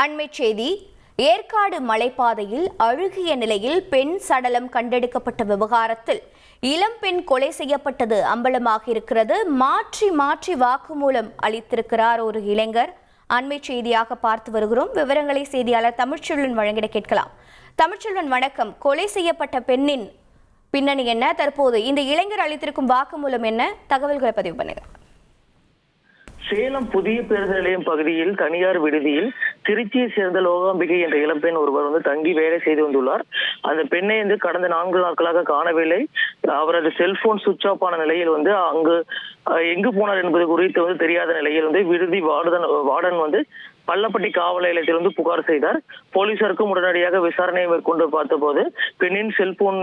அண்மைச் செய்தி ஏற்காடு மலைப்பாதையில் அழுகிய நிலையில் பெண் சடலம் கண்டெடுக்கப்பட்ட விவகாரத்தில் இளம் பெண் கொலை செய்யப்பட்டது அம்பலமாக இருக்கிறது. மாற்றி மாற்றி வாக்குமூலம் அளித்திருக்கிறார் ஒரு இளைஞர். அண்மை செய்தியாக பார்த்து வருகிறோம். விவரங்களை செய்தியாளர் தமிழ்ச்செல்வன் வழங்கிட கேட்கலாம். தமிழ்ச்செல்வன் வணக்கம். கொலை செய்யப்பட்ட பெண்ணின் பின்னணி என்ன? தற்போது இந்த இளைஞர் அளித்திருக்கும் வாக்குமூலம் என்ன? தகவல்களை பதிவு பண்ணுங்க. சேலம் புதிய பேருந்து நிலையம் பகுதியில் தனியார் விடுதியில் திருச்சியை சேர்ந்த லோகாம்பிகை என்ற இளம்பெண் ஒருவர் வந்து தங்கி வேலை செய்து வந்துள்ளார். அந்த பெண்ணை வந்து கடந்த நான்கு நாட்களாக காணவில்லை. அவரது செல்போன் சுவிட்ச் ஆஃப் ஆன நிலையில் வந்து அங்கு அஹ், எங்கு போனார் என்பது குறித்து வந்து தெரியாத நிலையில் வந்து விடுதி வார்டன் வார்டன் வந்து பள்ளப்பட்டி காவல் நிலையத்திலிருந்து புகார் செய்தார். போலீசாருக்கும் உடனடியாக விசாரணையை மேற்கொண்டு பார்த்தபோது பெண்ணின் செல்போன்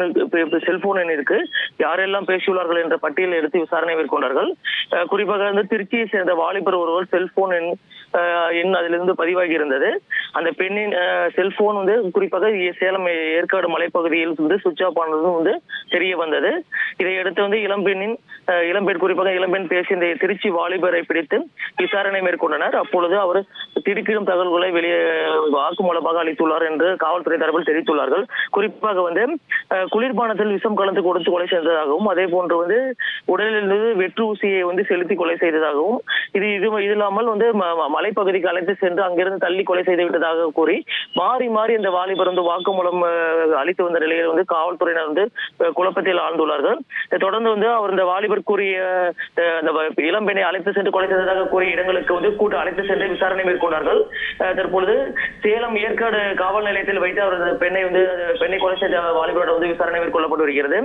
செல்போன் எண்ணிற்கு யாரெல்லாம் பேசியுள்ளார்கள் என்ற பட்டியலை எடுத்து விசாரணை மேற்கொண்டார்கள். குறிப்பாக வந்து திருச்சியை சேர்ந்த வாலிபர் ஒருவர் செல்போன் எண் எண் அதிலிருந்து பதிவாகி இருந்தது. அந்த பெண்ணின் செல்போன் வந்து குறிப்பாக சேலம் ஏற்காடு மலைப்பகுதியில் வந்து சுவிட்ச் ஆஃப் ஆனதும் வந்து தெரிய வந்தது. இதையடுத்து வந்து இளம்பெண்ணின் இளம்பெண் குறிப்பாக இளம்பெண் பேசிய இந்த திருச்சி வாலிபரை பிடித்து விசாரணை மேற்கொண்டனர். அப்பொழுது அவர் திடுக்கிடும் தகவல்களை வெளியே வாக்குமூலமாக அளித்துள்ளார் என்று காவல்துறை தரப்பில் தெரிவித்துள்ளார்கள். குறிப்பாக வந்து குளிர்பானத்தில் விஷம் கலந்து கொடுத்து கொலை செய்ததாகவும் அதே போன்று வந்து உடலில் இருந்து வெற்று ஊசியை வந்து செலுத்தி கொலை செய்ததாகவும் இது இது இல்லாமல் வந்து மலைப்பகுதிக்கு அழைத்து சென்று அங்கிருந்து தள்ளி கொலை செய்து விட்டதாக கூறி மாறி மாறி இந்த வாலிபர் வந்து வாக்குமூலம் அளித்து வந்த நிலையில் வந்து காவல்துறையினர் வந்து குழப்பத்தில் ஆழ்ந்துள்ளார்கள். தொடர்ந்து வந்து அவர் இந்த வாலிபர் கூறிய அந்த இளம்பெண்ணை அழைத்து சென்று கொலை செய்ததாக கூறிய இடங்களுக்கு வந்து கூட்டு அழைத்து சென்று விசாரணை மேற்கொண்டு அஹ், தற்பொழுது சேலம் ஏற்காடு காவல் நிலையத்தில் வைத்து அவரது பெண்ணை வந்து பெண்ணை கொலை செய்த வாலிபரோட வந்து விசாரணை மேற்கொள்ளப்பட்டு வருகிறது.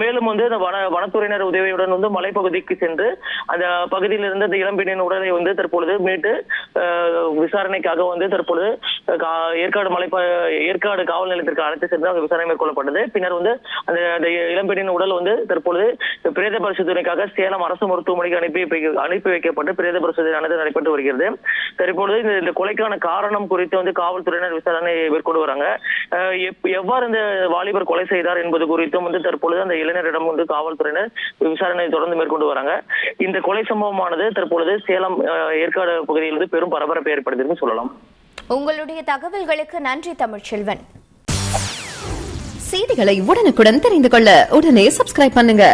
மேலும் வந்து அந்த வன வனத்துறையினர் உதவியுடன் வந்து மலைப்பகுதிக்கு சென்று அந்த பகுதியில் இருந்து அந்த இளம்பெண்ணின் உடலை வந்து தற்பொழுது மீட்டு விசாரணைக்காக வந்து தற்பொழுது ஏற்காடு மலை ஏற்காடு காவல் நிலையத்திற்கு அழைத்து சென்று அங்கு விசாரணை மேற்கொள்ளப்பட்டது. பின்னர் வந்து அந்த இளம்பெண்ணின் உடல் வந்து தற்பொழுது பிரேத பரிசோதனைக்காக சேலம் அரசு மருத்துவமனைக்கு அனுப்பி அனுப்பி வைக்கப்பட்டு பிரேத பரிசோதனை நடைபெற்று வருகிறது. தற்பொழுது இந்த இந்த கொலைக்கான காரணம் குறித்து வந்து காவல்துறையினர் விசாரணை மேற்கொண்டு வராங்க. அஹ், எவ்வாறு இந்த வாலிபர் கொலை செய்தார் என்பது குறித்தும் வந்து தற்பொழுது அந்த இளைஞரிடம் வந்து காவல்துறையினர் விசாரணை தொடர்ந்து மேற்கொண்டு வராங்க. இந்த கொலை சம்பவமானது தற்பொழுது சேலம் ஏற்காடு பகுதியில் வந்து பெரும் பரபரப்பை ஏற்படுத்தின்னு சொல்லலாம். உங்களுடைய தகவல்களுக்கு நன்றி தமிழ்ச்செல்வன். செய்திகளை உடனுக்குடன் தெரிந்து கொள்ள உடனே சப்ஸ்கிரைப் பண்ணுங்க.